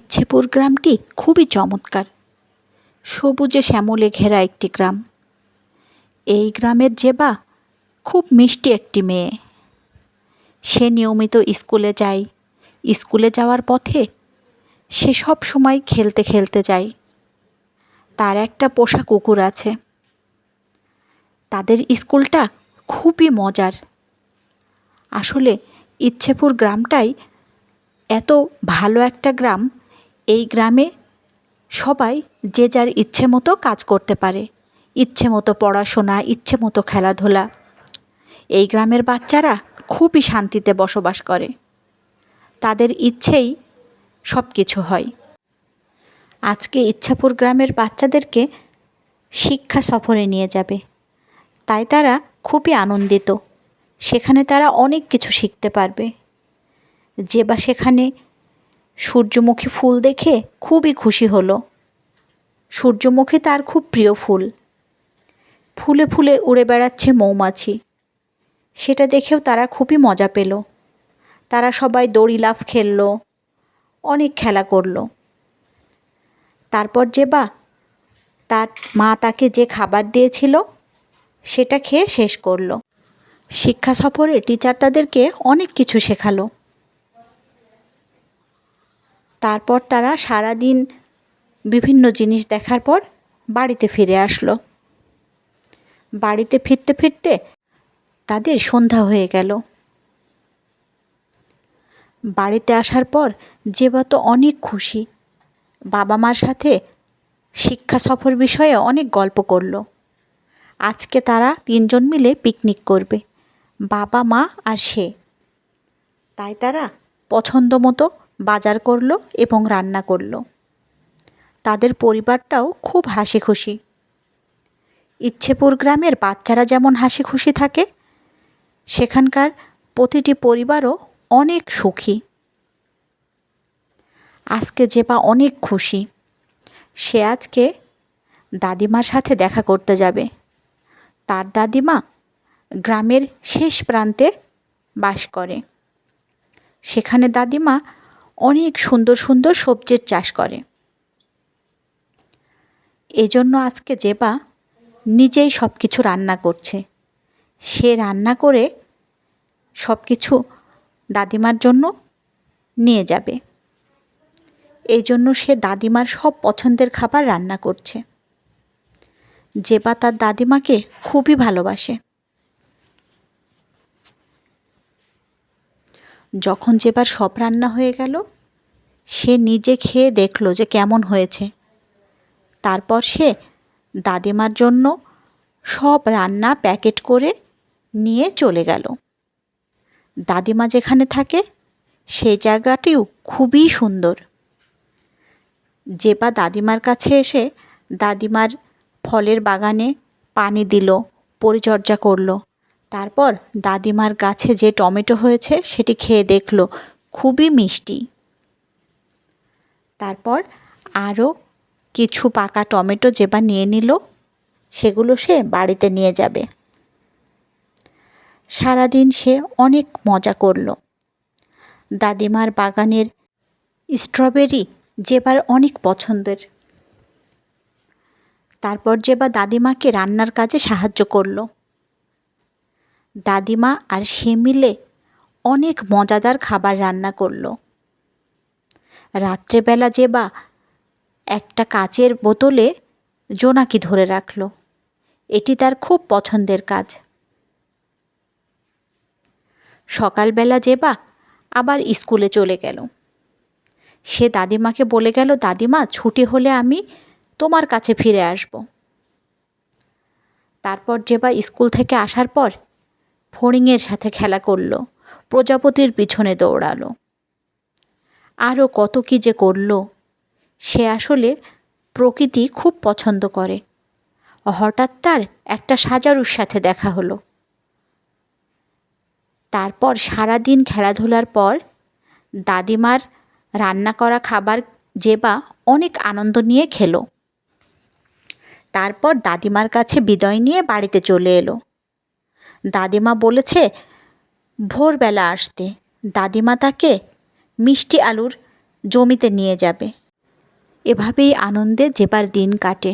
ইচ্ছেপুর গ্রামটি খুবই চমৎকার। সবুজে শ্যামলে ঘেরা একটি গ্রাম। এই গ্রামের জেবা খুব মিষ্টি একটি মেয়ে। সে নিয়মিত স্কুলে যায়। স্কুলে যাওয়ার পথে সে সব সময় খেলতে খেলতে যায়। তার একটা পোষা কুকুর আছে। তাদের স্কুলটা খুবই মজার। আসলে ইচ্ছেপুর গ্রামটাই এত ভালো একটা গ্রাম এই গ্রামে সবাই যে যার ইচ্ছে মতো কাজ করতে পারে। ইচ্ছে মতো পড়াশোনা, ইচ্ছে মতো খেলাধুলা। এই গ্রামের বাচ্চারা খুবই শান্তিতে বসবাস করে। তাদের ইচ্ছেই সব কিছু হয়। আজকে ইচ্ছাপুর গ্রামের বাচ্চাদেরকে শিক্ষা সফরে নিয়ে যাবে। তাই তারা খুবই আনন্দিত। সেখানে তারা অনেক কিছু শিখতে পারবে। যে বা সেখানে সূর্যমুখী ফুল দেখে খুবই খুশি হলো। সূর্যমুখী তার খুব প্রিয় ফুল। ফুলে ফুলে উড়ে বেড়াচ্ছে মৌমাছি। সেটা দেখেও তারা খুবই মজা পেল। তারা সবাই দড়ি লাফ খেললো, অনেক খেলা করল। তারপর যে বা, তার মা তাকে যে খাবার দিয়েছিল, সেটা খেয়ে শেষ করল। শিক্ষা সফরে টিচার তাদেরকে অনেক কিছু শেখালো। তারপর তারা সারাদিন বিভিন্ন জিনিস দেখার পর বাড়িতে ফিরে আসলো। বাড়িতে ফিরতে ফিরতে তাদের সন্ধ্যা হয়ে গেল। বাড়িতে আসার পর জেবা তো অনেক খুশি। বাবা মার সাথে শিক্ষা সফর বিষয়ে অনেক গল্প করল। আজকে তারা তিনজন মিলে পিকনিক করবে বাবা মা আর সে। তাই তারা পছন্দ মতো বাজার করল এবং রান্না করল। তাদের পরিবারটাও খুব হাসি খুশি ইচ্ছেপুর গ্রামের বাচ্চারা যেমন হাসি খুশি থাকে, সেখানকার প্রতিটি পরিবারও অনেক সুখী। আজকে যেপা অনেক খুশি, সে আজকে দাদিমার সাথে দেখা করতে যাবে। তার দাদিমা গ্রামের শেষ প্রান্তে বাস করে। সেখানে দাদিমা অনেক সুন্দর সুন্দর সবজির চাষ করে। এজন্য আজকে জেবা নিজেই সব কিছু রান্না করছে। সে রান্না করে সব কিছু দাদিমার জন্য নিয়ে যাবে। এই জন্য সে দাদিমার সব পছন্দের খাবার রান্না করছে। জেবা তার দাদিমাকে খুবই ভালোবাসে। যখন যেবার সব রান্না হয়ে গেল, সে নিজে খেয়ে দেখল যে কেমন হয়েছে। তারপর সে দাদিমার জন্য সব রান্না প্যাকেট করে নিয়ে চলে গেল। দাদিমা যেখানে থাকে সেই জায়গাটিও খুবই সুন্দর। বা দাদিমার কাছে এসে দাদিমার ফলের বাগানে পানি দিল, পরিচর্যা করল। তারপর দাদিমার গাছে যে টমেটো হয়েছে সেটি খেয়ে দেখল, খুবই মিষ্টি। তারপর আরও কিছু পাকা টমেটো যেবা নিয়ে নিল, সেগুলো সে বাড়িতে নিয়ে যাবে। সারাদিন সে অনেক মজা করল। দাদিমার বাগানের স্ট্রবেরি যেবার অনেক পছন্দের। তারপর যেবা দাদিমাকে রান্নার কাজে সাহায্য করল। দাদিমা আর সে মিলে অনেক মজাদার খাবার রান্না করল। রাত্রেবেলা যে বা একটা কাচের বোতলে জোনাকি ধরে রাখল। এটি তার খুব পছন্দের কাজ। সকালবেলা যে বা আবার স্কুলে চলে গেল। সে দাদিমাকে বলে গেল, দাদিমা, ছুটি হলে আমি তোমার কাছে ফিরে আসব। তারপর যে বা স্কুল থেকে আসার পর ফড়িংয়ের সাথে খেলা করল, প্রজাপতির পিছনে দৌড়ালো। আরও কত কী যে করল, সে আসলে প্রকৃতি খুব পছন্দ করে। হঠাৎ তার একটা সাজারুর সাথে দেখা হলো। তারপর সারাদিন খেলাধুলার পর দাদিমার রান্না করা খাবার যেবা অনেক আনন্দ নিয়ে খেলো। তারপর দাদিমার কাছে বিদায় নিয়ে বাড়িতে চলে এলো। দাদিমা বলেছে, ভোরবেলা আসতে। দাদিমা তাকে মিষ্টি আলুর জমিতে নিয়ে যাবে। এভাবেই আনন্দে যেবার দিন কাটে।